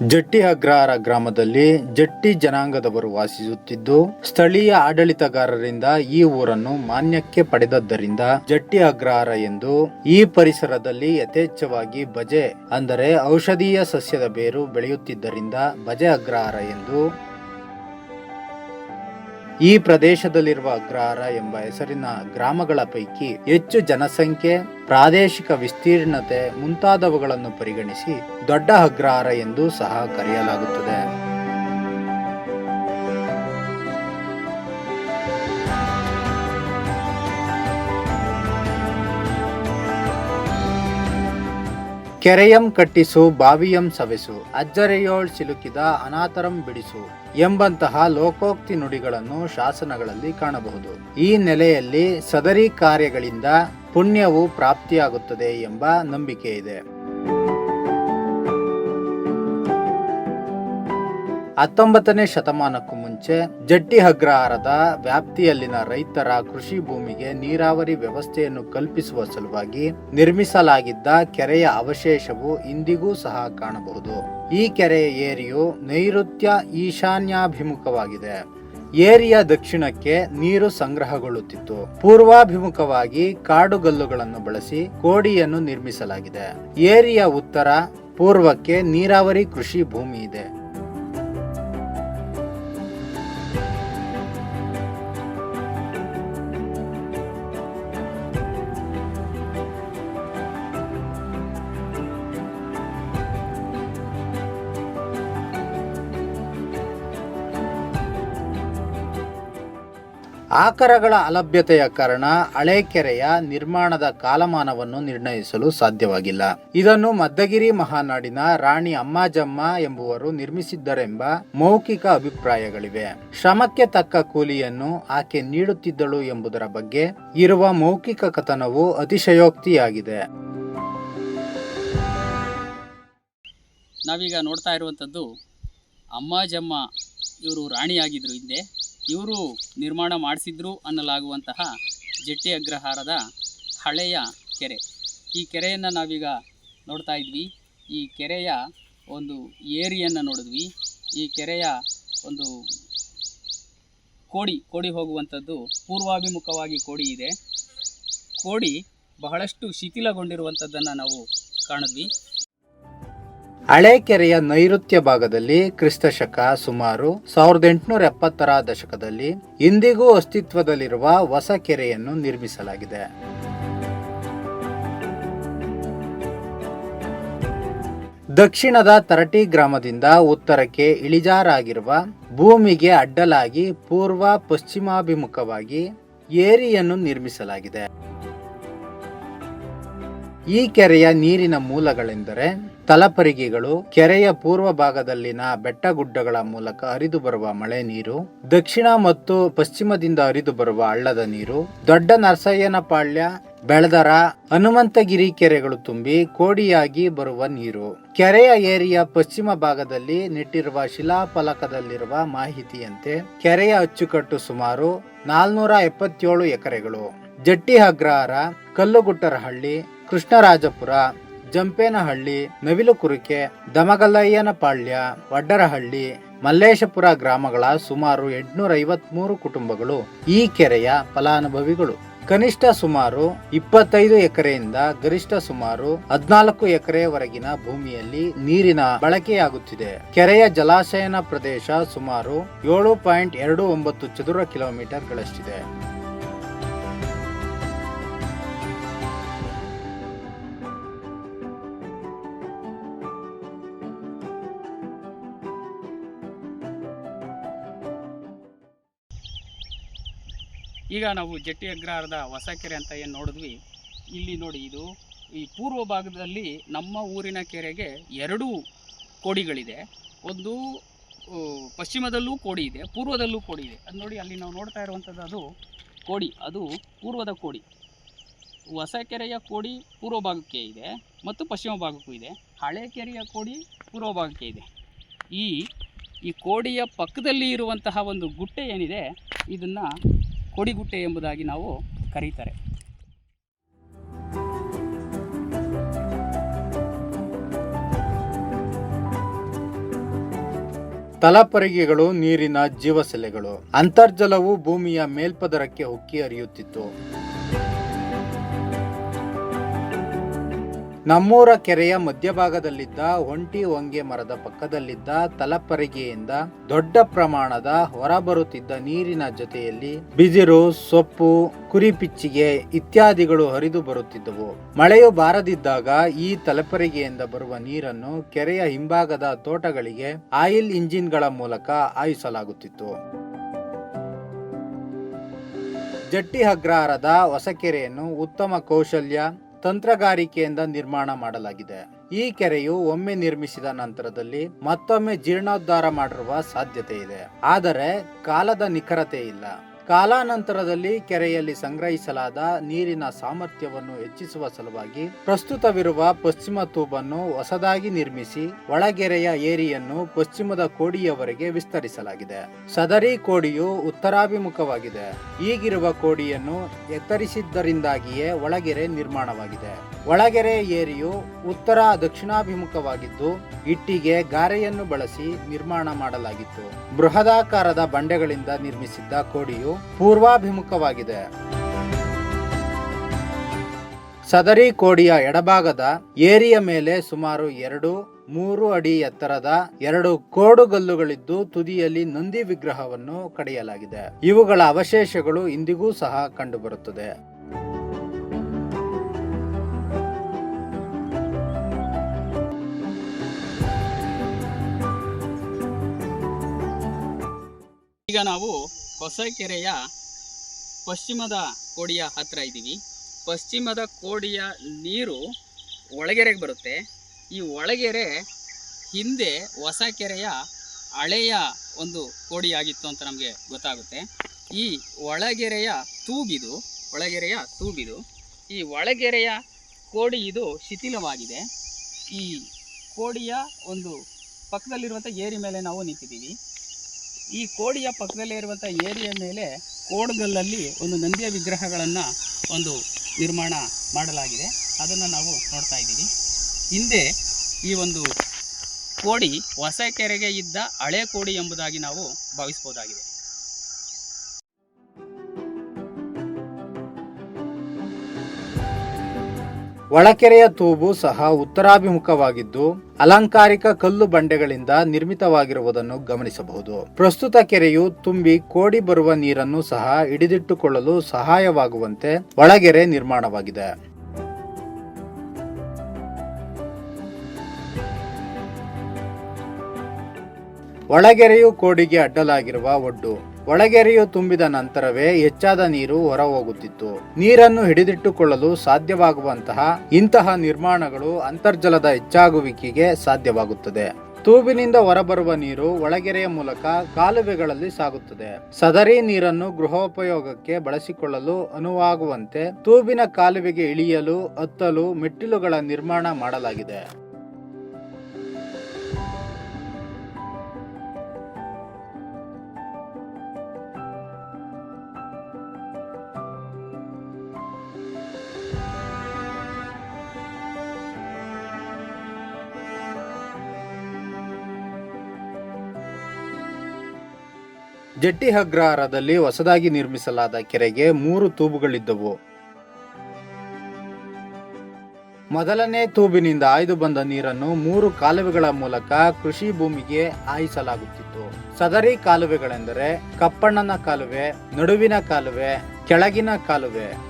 ಜಟ್ಟಿ ಅಗ್ರಹಾರ ಗ್ರಾಮದಲ್ಲಿ ಜಟ್ಟಿ ಜನಾಂಗದವರು ವಾಸಿಸುತ್ತಿದ್ದು, ಸ್ಥಳೀಯ ಆಡಳಿತಗಾರರಿಂದ ಈ ಊರನ್ನು ಮಾನ್ಯಕ್ಕೆ ಪಡೆದದ್ದರಿಂದ ಜಟ್ಟಿ ಅಗ್ರಹಾರ ಎಂದು ಈ ಪರಿಸರದಲ್ಲಿ ಯಥೇಚ್ಛವಾಗಿ ಬಜೆ, ಅಂದರೆ ಔಷಧೀಯ ಸಸ್ಯದ ಬೇರು ಬೆಳೆಯುತ್ತಿದ್ದರಿಂದ ಬಜೆ ಅಗ್ರಹಾರ ಎಂದು ಈ ಪ್ರದೇಶದಲ್ಲಿರುವ ಅಗ್ರಹಾರ ಎಂಬ ಹೆಸರಿನ ಗ್ರಾಮಗಳ ಪೈಕಿ ಹೆಚ್ಚು ಜನಸಂಖ್ಯೆ, ಪ್ರಾದೇಶಿಕ ವಿಸ್ತೀರ್ಣತೆ ಮುಂತಾದವುಗಳನ್ನು ಪರಿಗಣಿಸಿ ದೊಡ್ಡ ಅಗ್ರಹಾರ ಎಂದು ಸಹ ಕರೆಯಲಾಗುತ್ತದೆ. ಕೆರೆಯಂ ಕಟ್ಟಿಸು, ಬಾವಿಯಂ ಸವೆಸು, ಅಜ್ಜರೆಯೋಳ್ ಸಿಲುಕಿದ, ಅನಾಥರಂ ಬಿಡಿಸು ಎಂಬಂತಹ ಲೋಕೋಕ್ತಿ ನುಡಿಗಳನ್ನು ಶಾಸನಗಳಲ್ಲಿ ಕಾಣಬಹುದು. ಈ ನೆಲೆಯಲ್ಲಿ ಸದರಿ ಕಾರ್ಯಗಳಿಂದ ಪುಣ್ಯವು ಪ್ರಾಪ್ತಿಯಾಗುತ್ತದೆ ಎಂಬ ನಂಬಿಕೆ ಇದೆ ಹತ್ತೊಂಬತ್ತನೇ ಶತಮಾನಕ್ಕೂ ಮುಂಚೆ ಜಟ್ಟಿ ಅಗ್ರಹಾರದ ವ್ಯಾಪ್ತಿಯಲ್ಲಿನ ರೈತರ ಕೃಷಿ ಭೂಮಿಗೆ ನೀರಾವರಿ ವ್ಯವಸ್ಥೆಯನ್ನು ಕಲ್ಪಿಸುವ ಸಲುವಾಗಿ ನಿರ್ಮಿಸಲಾಗಿದ್ದ ಕೆರೆಯ ಅವಶೇಷವು ಇಂದಿಗೂ ಸಹ ಕಾಣಬಹುದು. ಈ ಕೆರೆಯ ಏರಿಯು ನೈಋತ್ಯ ಈಶಾನ್ಯಾಭಿಮುಖವಾಗಿದೆ. ಏರಿಯ ದಕ್ಷಿಣಕ್ಕೆ ನೀರು ಸಂಗ್ರಹಗೊಳ್ಳುತ್ತಿತ್ತು. ಪೂರ್ವಾಭಿಮುಖವಾಗಿ ಕಾಡುಗಲ್ಲುಗಳನ್ನು ಬಳಸಿ ಕೋಡಿಯನ್ನು ನಿರ್ಮಿಸಲಾಗಿದೆ. ಏರಿಯ ಉತ್ತರ, ಪೂರ್ವಕ್ಕೆ ನೀರಾವರಿ ಕೃಷಿ ಭೂಮಿ ಇದೆ. ಆಕರಗಳ ಅಲಭ್ಯತೆಯ ಕಾರಣ ಹಳೆ ಕೆರೆಯ ನಿರ್ಮಾಣದ ಕಾಲಮಾನವನ್ನು ನಿರ್ಣಯಿಸಲು ಸಾಧ್ಯವಾಗಿಲ್ಲ. ಇದನ್ನು ಮದ್ದಗಿರಿ ಮಹಾನಾಡಿನ ರಾಣಿ ಅಮ್ಮಾಜಮ್ಮ ಎಂಬುವರು ನಿರ್ಮಿಸಿದ್ದರೆಂಬ ಮೌಖಿಕ ಅಭಿಪ್ರಾಯಗಳಿವೆ. ಶ್ರಮಕ್ಕೆ ತಕ್ಕ ಕೂಲಿಯನ್ನು ಆಕೆ ನೀಡುತ್ತಿದ್ದಳು ಎಂಬುದರ ಬಗ್ಗೆ ಇರುವ ಮೌಖಿಕ ಕಥನವು ಅತಿಶಯೋಕ್ತಿಯಾಗಿದೆ. ನಾವೀಗ ನೋಡ್ತಾ ಇರುವಂಥದ್ದು ಅಮ್ಮಾಜಮ್ಮ ಇವರು ರಾಣಿಯಾಗಿದ್ದರು ಹಿಂದೆ. ಇವರು ನಿರ್ಮಾಣ ಮಾಡಿಸಿದ್ರು ಅನ್ನಲಾಗುವಂತಹ ಜಟ್ಟಿ ಅಗ್ರಹಾರದ ಹಳೆಯ ಕೆರೆ. ಈ ಕೆರೆಯನ್ನು ನಾವೀಗ ನೋಡ್ತಾ ಇದ್ವಿ. ಈ ಕೆರೆಯ ಒಂದು ಏರಿಯನ್ನು ನೋಡಿದ್ವಿ. ಈ ಕೆರೆಯ ಒಂದು ಕೋಡಿ ಕೋಡಿ ಹೋಗುವಂಥದ್ದು ಪೂರ್ವಾಭಿಮುಖವಾಗಿ ಕೋಡಿ ಇದೆ. ಕೋಡಿ ಬಹಳಷ್ಟು ಶಿಥಿಲಗೊಂಡಿರುವಂಥದ್ದನ್ನು ನಾವು ಕಾಣಿದ್ವಿ. ಹಳೆ ಕೆರೆಯ ನೈಋತ್ಯ ಭಾಗದಲ್ಲಿ ಕ್ರಿಸ್ತಶಕ ಸುಮಾರು ಸಾವಿರದ ಎಂಟುನೂರ ಎಪ್ಪತ್ತರ ದಶಕದಲ್ಲಿ ಇಂದಿಗೂ ಅಸ್ತಿತ್ವದಲ್ಲಿರುವ ಹೊಸ ಕೆರೆಯನ್ನು ನಿರ್ಮಿಸಲಾಗಿದೆ. ದಕ್ಷಿಣದ ತರಟಿ ಗ್ರಾಮದಿಂದ ಉತ್ತರಕ್ಕೆ ಇಳಿಜಾರಾಗಿರುವ ಭೂಮಿಗೆ ಅಡ್ಡಲಾಗಿ ಪೂರ್ವ ಪಶ್ಚಿಮಾಭಿಮುಖವಾಗಿ ಏರಿಯನ್ನು ನಿರ್ಮಿಸಲಾಗಿದೆ. ಈ ಕೆರೆಯ ನೀರಿನ ಮೂಲಗಳೆಂದರೆ ತಲಪರಿಗೆಗಳು ಕೆರೆಯ ಪೂರ್ವ ಭಾಗದಲ್ಲಿನ ಬೆಟ್ಟ ಗುಡ್ಡಗಳ ಮೂಲಕ ಹರಿದು ಬರುವ ಮಳೆ ನೀರು, ದಕ್ಷಿಣ ಮತ್ತು ಪಶ್ಚಿಮದಿಂದ ಹರಿದು ಬರುವ ಹಳ್ಳದ ನೀರು, ದೊಡ್ಡ ನರಸಯ್ಯನಪಾಳ್ಯ, ಬೆಳದರ, ಹನುಮಂತಗಿರಿ ಕೆರೆಗಳು ತುಂಬಿ ಕೋಡಿಯಾಗಿ ಬರುವ ನೀರು. ಕೆರೆಯ ಏರಿಯ ಪಶ್ಚಿಮ ಭಾಗದಲ್ಲಿ ನೆಟ್ಟಿರುವ ಶಿಲಾಫಲಕದಲ್ಲಿರುವ ಮಾಹಿತಿಯಂತೆ ಕೆರೆಯ ಅಚ್ಚುಕಟ್ಟು ಸುಮಾರು ನಾಲ್ನೂರ ಎಪ್ಪತ್ತೇಳು ಎಕರೆಗಳು. ಜಟ್ಟಿ ಅಗ್ರಹಾರ ಕಲ್ಲುಗುಟ್ಟರಹಳ್ಳಿ, ಕೃಷ್ಣರಾಜಪುರ ಜಂಪೇನಹಳ್ಳಿ, ನವಿಲುಕುರಿಕೆ ದಮಗಲ್ಲಯ್ಯನಪಾಳ್ಯ ವಡ್ಡರಹಳ್ಳಿ, ಮಲ್ಲೇಶಪುರ ಗ್ರಾಮಗಳ ಸುಮಾರು ಎಂಟುನೂರ ಐವತ್ಮೂರು ಕುಟುಂಬಗಳು ಈ ಕೆರೆಯ ಫಲಾನುಭವಿಗಳು. ಕನಿಷ್ಠ ಸುಮಾರು ಇಪ್ಪತ್ತೈದು ಎಕರೆಯಿಂದ ಗರಿಷ್ಠ ಸುಮಾರು ಹದಿನಾಲ್ಕು ಎಕರೆವರೆಗಿನ ಭೂಮಿಯಲ್ಲಿ ನೀರಿನ ಬಳಕೆಯಾಗುತ್ತಿದೆ. ಕೆರೆಯ ಜಲಾಶಯನ ಪ್ರದೇಶ ಸುಮಾರು ಏಳು ಪಾಯಿಂಟ್ ಎರಡು ಒಂಬತ್ತು ಚದುರ ಕಿಲೋಮೀಟರ್ಗಳಷ್ಟಿದೆ. ಈಗ ನಾವು ಜಟ್ಟಿ ಅಗ್ರಹಾರದ ಹೊಸ ಕೆರೆ ಅಂತ ಏನು ನೋಡಿದ್ವಿ, ಇಲ್ಲಿ ನೋಡಿ ಇದು, ಈ ಪೂರ್ವ ಭಾಗದಲ್ಲಿ ನಮ್ಮ ಊರಿನ ಕೆರೆಗೆ ಎರಡು ಕೋಡಿಗಳಿದೆ. ಒಂದು ಪಶ್ಚಿಮದಲ್ಲೂ ಕೋಡಿ ಇದೆ, ಪೂರ್ವದಲ್ಲೂ ಕೋಡಿ ಇದೆ. ಅದು ನೋಡಿ ಅಲ್ಲಿ ನಾವು ನೋಡ್ತಾ ಇರುವಂಥದ್ದು ಅದು ಕೋಡಿ, ಅದು ಪೂರ್ವದ ಕೋಡಿ. ಹೊಸ ಕೆರೆಯ ಕೋಡಿ ಪೂರ್ವ ಭಾಗಕ್ಕೆ ಇದೆ ಮತ್ತು ಪಶ್ಚಿಮ ಭಾಗಕ್ಕೂ ಇದೆ. ಹಳೆ ಕೆರೆಯ ಕೋಡಿ ಪೂರ್ವ ಭಾಗಕ್ಕೆ ಇದೆ. ಈ ಈ ಕೋಡಿಯ ಪಕ್ಕದಲ್ಲಿ ಇರುವಂತಹ ಒಂದು ಗುಟ್ಟೆ ಏನಿದೆ, ಇದನ್ನು ಕೋಡಿಗುಟ್ಟೆ ಎಂಬುದಾಗಿ ನಾವು ಕರೀತಾರೆ. ತಲಪರಿಗೆಗಳು ನೀರಿನ ಜೀವಸೆಲೆಗಳು. ಅಂತರ್ಜಲವು ಭೂಮಿಯ ಮೇಲ್ಪದರಕ್ಕೆ ಉಕ್ಕಿ ಹರಿಯುತ್ತಿತ್ತು. ನಮ್ಮೂರ ಕೆರೆಯ ಮಧ್ಯಭಾಗದಲ್ಲಿದ್ದ ಒಂಟಿ ಹೊಂಗೆ ಮರದ ಪಕ್ಕದಲ್ಲಿದ್ದ ತಲಪರಿಗೆಯಿಂದ ದೊಡ್ಡ ಪ್ರಮಾಣದ ಹೊರಬರುತ್ತಿದ್ದ ನೀರಿನ ಜೊತೆಯಲ್ಲಿ ಬಿದಿರು, ಸೊಪ್ಪು, ಕುರಿಪಿಚ್ಚಿಗೆ ಇತ್ಯಾದಿಗಳು ಹರಿದು ಬರುತ್ತಿದ್ದವು. ಮಳೆಯು ಬಾರದಿದ್ದಾಗ ಈ ತಲಪರಿಗೆಯಿಂದ ಬರುವ ನೀರನ್ನು ಕೆರೆಯ ಹಿಂಭಾಗದ ತೋಟಗಳಿಗೆ ಆಯಿಲ್ ಇಂಜಿನ್ಗಳ ಮೂಲಕ ಹಾಯಿಸಲಾಗುತ್ತಿತ್ತು. ಜಟ್ಟಿ ಅಗ್ರಹಾರದ ಹೊಸಕೆರೆಯನ್ನು ಉತ್ತಮ ಕೌಶಲ್ಯ ತಂತ್ರಗಾರಿಕೆಯಿಂದ ನಿರ್ಮಾಣ ಮಾಡಲಾಗಿದೆ. ಈ ಕೆರೆಯು ಒಮ್ಮೆ ನಿರ್ಮಿಸಿದ ನಂತರದಲ್ಲಿ ಮತ್ತೊಮ್ಮೆ ಜೀರ್ಣೋದ್ಧಾರ ಮಾಡಿರುವ ಸಾಧ್ಯತೆ ಇದೆ. ಆದರೆ ಕಾಲದ ನಿಖರತೆ ಇಲ್ಲ. ಕಾಲಾನಂತರದಲ್ಲಿ ಕೆರೆಯಲ್ಲಿ ಸಂಗ್ರಹಿಸಲಾದ ನೀರಿನ ಸಾಮರ್ಥ್ಯವನ್ನು ಹೆಚ್ಚಿಸುವ ಸಲುವಾಗಿ ಪ್ರಸ್ತುತವಿರುವ ಪಶ್ಚಿಮ ತೂಬನ್ನು ಹೊಸದಾಗಿ ನಿರ್ಮಿಸಿ ಒಳಗೆರೆಯ ಏರಿಯನ್ನು ಪಶ್ಚಿಮದ ಕೋಡಿಯವರೆಗೆ ವಿಸ್ತರಿಸಲಾಗಿದೆ. ಸದರಿ ಕೋಡಿಯು ಉತ್ತರಾಭಿಮುಖವಾಗಿದೆ. ಈಗಿರುವ ಕೋಡಿಯನ್ನು ಎತ್ತರಿಸಿದ್ದರಿಂದಾಗಿಯೇ ಒಳಗೆರೆ ನಿರ್ಮಾಣವಾಗಿದೆ. ಒಳಗೆರೆ ಏರಿಯು ಉತ್ತರ ದಕ್ಷಿಣಾಭಿಮುಖವಾಗಿದ್ದು, ಇಟ್ಟಿಗೆ ಗಾರೆಯನ್ನು ಬಳಸಿ ನಿರ್ಮಾಣ ಮಾಡಲಾಗಿತ್ತು. ಬೃಹದಾಕಾರದ ಬಂಡೆಗಳಿಂದ ನಿರ್ಮಿಸಿದ್ದ ಕೋಡಿಯು ಪೂರ್ವಾಭಿಮುಖವಾಗಿದೆ. ಸದರಿ ಕೋಡಿಯ ಎಡಭಾಗದ ಏರಿಯ ಮೇಲೆ ಸುಮಾರು ಎರಡು, ಮೂರು ಅಡಿ ಎತ್ತರದ ಎರಡು ಕೋಡುಗಲ್ಲುಗಳಿದ್ದು, ತುದಿಯಲ್ಲಿ ನಂದಿ ವಿಗ್ರಹವನ್ನು ಕಡೆಯಲಾಗಿದೆ. ಇವುಗಳ ಅವಶೇಷಗಳು ಇಂದಿಗೂ ಸಹ ಕಂಡುಬರುತ್ತದೆ. ನಾವು ಹೊಸಕೆರೆಯ ಪಶ್ಚಿಮದ ಕೋಡಿಯ ಹತ್ತಿರ ಇದ್ದೀವಿ. ಪಶ್ಚಿಮದ ಕೋಡಿಯ ನೀರು ಒಳಗೆರೆಗೆ ಬರುತ್ತೆ. ಈ ಒಳಗೆರೆ ಹಿಂದೆ ಹೊಸ ಕೆರೆಯ ಹಳೆಯ ಒಂದು ಕೋಡಿಯಾಗಿತ್ತು ಅಂತ ನಮಗೆ ಗೊತ್ತಾಗುತ್ತೆ. ಈ ಒಳಗೆರೆಯ ತೂಬಿದು ಒಳಗೆರೆಯ ತೂಬಿದು ಈ ಒಳಗೆರೆಯ ಕೋಡಿ ಇದು ಶಿಥಿಲವಾಗಿದೆ. ಈ ಕೋಡಿಯ ಒಂದು ಪಕ್ಕದಲ್ಲಿರುವಂಥ ಏರಿ ಮೇಲೆ ನಾವು ನಿಂತಿದ್ದೀವಿ. ಈ ಕೋಡಿಯ ಪಕ್ಕದಲ್ಲೇ ಇರುವಂಥ ಏರಿಯ ಮೇಲೆ ಕೋಡ್ಗಲ್ಲಲ್ಲಿ ಒಂದು ನಂದಿಯ ವಿಗ್ರಹಗಳನ್ನು ಒಂದು ನಿರ್ಮಾಣ ಮಾಡಲಾಗಿದೆ. ಅದನ್ನು ನಾವು ನೋಡ್ತಾ ಇದ್ದೀವಿ. ಹಿಂದೆ ಈ ಒಂದು ಕೋಡಿ ಹೊಸ ಕೆರೆಗೆ ಇದ್ದ ಹಳೆ ಕೋಡಿ ಎಂಬುದಾಗಿ ನಾವು ಭಾವಿಸ್ಬೋದಾಗಿದೆ ಒಳಕೆರೆಯ ತೂಬು ಸಹ ಉತ್ತರಾಭಿಮುಖವಾಗಿದ್ದು, ಅಲಂಕಾರಿಕ ಕಲ್ಲು ಬಂಡೆಗಳಿಂದ ನಿರ್ಮಿತವಾಗಿರುವುದನ್ನು ಗಮನಿಸಬಹುದು. ಪ್ರಸ್ತುತ ಕೆರೆಯು ತುಂಬಿ ಕೋಡಿ ಬರುವ ನೀರನ್ನು ಸಹ ಹಿಡಿದಿಟ್ಟುಕೊಳ್ಳಲು ಸಹಾಯವಾಗುವಂತೆ ಒಳಗೆರೆ ನಿರ್ಮಾಣವಾಗಿದೆ. ಒಳಗೆರೆಯು ಕೋಡಿಗೆ ಅಡ್ಡಲಾಗಿರುವ ಒಡ್ಡು. ಒಳಗೆರೆಯು ತುಂಬಿದ ನಂತರವೇ ಹೆಚ್ಚಾದ ನೀರು ಹೊರ ಹೋಗುತ್ತಿತ್ತು ನೀರನ್ನು ಹಿಡಿದಿಟ್ಟುಕೊಳ್ಳಲು ಸಾಧ್ಯವಾಗುವಂತಹ ಇಂತಹ ನಿರ್ಮಾಣಗಳು ಅಂತರ್ಜಲದ ಹೆಚ್ಚಾಗುವಿಕೆಗೆ ಸಾಧ್ಯವಾಗುತ್ತದೆ. ತೂಬಿನಿಂದ ಹೊರಬರುವ ನೀರು ಒಳಗೆರೆಯ ಮೂಲಕ ಕಾಲುವೆಗಳಲ್ಲಿ ಸಾಗುತ್ತದೆ. ಸದರಿ ನೀರನ್ನು ಗೃಹೋಪಯೋಗಕ್ಕೆ ಬಳಸಿಕೊಳ್ಳಲು ಅನುವಾಗುವಂತೆ ತೂಬಿನ ಕಾಲುವೆಗೆ ಇಳಿಯಲು, ಹತ್ತಲು, ಮೆಟ್ಟಿಲುಗಳ ನಿರ್ಮಾಣ ಮಾಡಲಾಗಿದೆ. ಜಟ್ಟಿ ಅಗ್ರಹಾರದಲ್ಲಿ ಹೊಸದಾಗಿ ನಿರ್ಮಿಸಲಾದ ಕೆರೆಗೆ ಮೂರು ತೂಬುಗಳಿದ್ದವು. ಮೊದಲನೇ ತೂಬಿನಿಂದ ಆಯ್ದು ಬಂದ ನೀರನ್ನು ಮೂರು ಕಾಲುವೆಗಳ ಮೂಲಕ ಕೃಷಿ ಭೂಮಿಗೆ ಹಾಯಿಸಲಾಗುತ್ತಿತ್ತು. ಸದರಿ ಕಾಲುವೆಗಳೆಂದರೆ ಕಪ್ಪಣ್ಣನ ಕಾಲುವೆ, ನಡುವಿನ ಕಾಲುವೆ, ಕೆಳಗಿನ ಕಾಲುವೆ.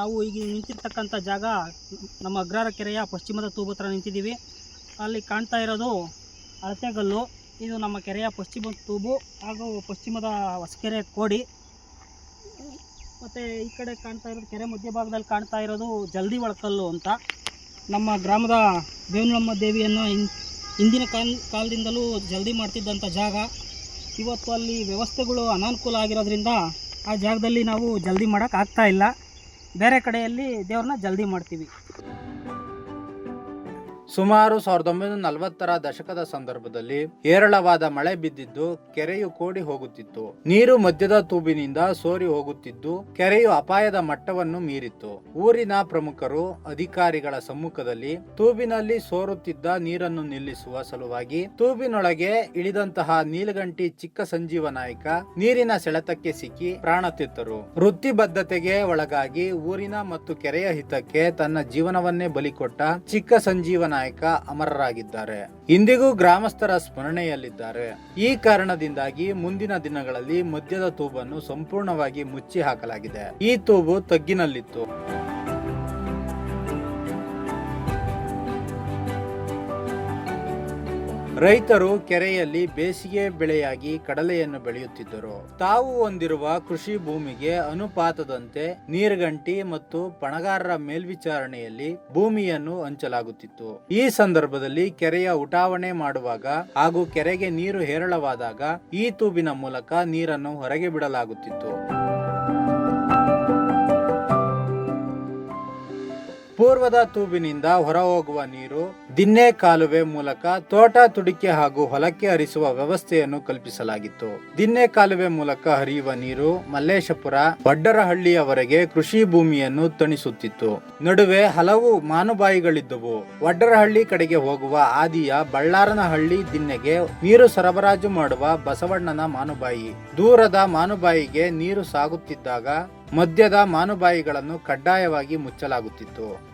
ನಾವು ಈಗ ನಿಂತಿರ್ತಕ್ಕಂಥ ಜಾಗ ನಮ್ಮ ಅಗ್ರಹಾರ ಕೆರೆಯ ಪಶ್ಚಿಮದ ತೂಬು ಹತ್ರ ನಿಂತಿದ್ದೀವಿ. ಅಲ್ಲಿ ಕಾಣ್ತಾ ಇರೋದು ಅಳತೆಗಲ್ಲು. ಇದು ನಮ್ಮ ಕೆರೆಯ ಪಶ್ಚಿಮ ತೂಬು ಹಾಗೂ ಪಶ್ಚಿಮದ ಹೊಸಕೆರೆ ಕೋಡಿ. ಮತ್ತು ಈ ಕಡೆ ಕಾಣ್ತಾ ಇರೋದು ಕೆರೆ ಮಧ್ಯಭಾಗದಲ್ಲಿ ಕಾಣ್ತಾ ಇರೋದು ಜಲ್ದಿ ಒಳಕಲ್ಲು ಅಂತ. ನಮ್ಮ ಗ್ರಾಮದ ಬೇವಿನಮ್ಮ ದೇವಿಯನ್ನು ಹಿಂದಿನ ಕಾಲ, ಕಾಲದಿಂದಲೂ ಜಲ್ದಿ ಮಾಡ್ತಿದ್ದಂಥ ಜಾಗ. ಇವತ್ತು ಅಲ್ಲಿ ವ್ಯವಸ್ಥೆಗಳು ಅನಾನುಕೂಲ ಆಗಿರೋದ್ರಿಂದ ಆ ಜಾಗದಲ್ಲಿ ನಾವು ಜಲ್ದಿ ಮಾಡೋಕ್ಕಾಗ್ತಾ ಇಲ್ಲ. ಬೇರೆ ಕಡೆಯಲ್ಲಿ ದೇವ್ರನ್ನ ಜಲ್ದಿ ಮಾಡ್ತೀವಿ. ಸುಮಾರು ಸಾವಿರದ ಒಂಬೈನೂರ ನಲವತ್ತರ ದಶಕದ ಸಂದರ್ಭದಲ್ಲಿ ಹೇರಳವಾದ ಮಳೆ ಬಿದ್ದಿದ್ದು ಕೆರೆಯು ಕೋಡಿ ಹೋಗುತ್ತಿತ್ತು. ನೀರು ಮಧ್ಯದ ತೂಬಿನಿಂದ ಸೋರಿ ಹೋಗುತ್ತಿದ್ದು ಕೆರೆಯು ಅಪಾಯದ ಮಟ್ಟವನ್ನು ಮೀರಿತ್ತು. ಊರಿನ ಪ್ರಮುಖರು ಅಧಿಕಾರಿಗಳ ಸಮ್ಮುಖದಲ್ಲಿ ತೂಬಿನಲ್ಲಿ ಸೋರುತ್ತಿದ್ದ ನೀರನ್ನು ನಿಲ್ಲಿಸುವ ಸಲುವಾಗಿ ತೂಬಿನೊಳಗೆ ಇಳಿದಂತಹ ನೀಲಗಂಟಿ ಚಿಕ್ಕ ಸಂಜೀವ ನಾಯಕ ನೀರಿನ ಸೆಳೆತಕ್ಕೆ ಸಿಕ್ಕಿ ಪ್ರಾಣತಿತ್ತರು ವೃತ್ತಿಬದ್ಧತೆಗೆ ಒಳಗಾಗಿ ಊರಿನ ಮತ್ತು ಕೆರೆಯ ಹಿತಕ್ಕೆ ತನ್ನ ಜೀವನವನ್ನೇ ಬಲಿಕೊಟ್ಟ ಚಿಕ್ಕ ಸಂಜೀವ ನಾಯಕ ಅಮರರಾಗಿದ್ದಾರೆ. ಇಂದಿಗೂ ಗ್ರಾಮಸ್ಥರ ಸ್ಮರಣೆಯಲ್ಲಿದ್ದಾರೆ. ಈ ಕಾರಣದಿಂದಾಗಿ ಮುಂದಿನ ದಿನಗಳಲ್ಲಿ ಮದ್ಯದ ತೂಬನ್ನು ಸಂಪೂರ್ಣವಾಗಿ ಮುಚ್ಚಿ ಹಾಕಲಾಗಿದೆ ಈ ತೂಬು ತಗ್ಗಿನಲ್ಲಿತ್ತು. ರೈತರು ಕೆರೆಯಲ್ಲಿ ಬೇಸಿಗೆ ಬೆಳೆಯಾಗಿ ಕಡಲೆಯನ್ನು ಬೆಳೆಯುತ್ತಿದ್ದರು. ತಾವು ಹೊಂದಿರುವ ಕೃಷಿ ಭೂಮಿಗೆ ಅನುಪಾತದಂತೆ ನೀರ್ಗಂಟಿ ಮತ್ತು ಪಣಗಾರರ ಮೇಲ್ವಿಚಾರಣೆಯಲ್ಲಿ ಭೂಮಿಯನ್ನು ಹಂಚಲಾಗುತ್ತಿತ್ತು. ಈ ಸಂದರ್ಭದಲ್ಲಿ ಕೆರೆಯ ಉಟಾವಣೆ ಮಾಡುವಾಗ ಹಾಗೂ ಕೆರೆಗೆ ನೀರು ಹೇರಳವಾದಾಗ ಈ ತೂಬಿನ ಮೂಲಕ ನೀರನ್ನು ಹೊರಗೆ ಬಿಡಲಾಗುತ್ತಿತ್ತು. ಪೂರ್ವದ ತೂಬಿನಿಂದ ಹೊರಹೋಗುವ ನೀರು ದಿನ್ನೆ ಕಾಲುವೆ ಮೂಲಕ ತೋಟ ತುಡಿಕೆ ಹಾಗೂ ಹೊಲಕ್ಕೆ ಹರಿಸುವ ವ್ಯವಸ್ಥೆಯನ್ನು ಕಲ್ಪಿಸಲಾಗಿತ್ತು. ದಿನ್ನೆ ಕಾಲುವೆ ಮೂಲಕ ಹರಿಯುವ ನೀರು ಮಲ್ಲೇಶಪುರ, ವಡ್ಡರಹಳ್ಳಿಯವರೆಗೆ ಕೃಷಿ ಭೂಮಿಯನ್ನು ತಣಿಸುತ್ತಿತ್ತು. ನಡುವೆ ಹಲವು ಮಾನುಬಾಯಿಗಳಿದ್ದವು. ವಡ್ಡರಹಳ್ಳಿ ಕಡೆಗೆ ಹೋಗುವ ಆದಿಯ ಬಳ್ಳಾರನಹಳ್ಳಿ ದಿನ್ನೆಗೆ ನೀರು ಸರಬರಾಜು ಮಾಡುವ ಬಸವಣ್ಣನ ಮಾನುಬಾಯಿ. ದೂರದ ಮಾನುಬಾಯಿಗೆ ನೀರು ಸಾಗುತ್ತಿದ್ದಾಗ ಮದ್ಯದ ಮಾನುಬಾಯಿಗಳನ್ನು ಕಡ್ಡಾಯವಾಗಿ ಮುಚ್ಚಲಾಗುತ್ತಿತ್ತು.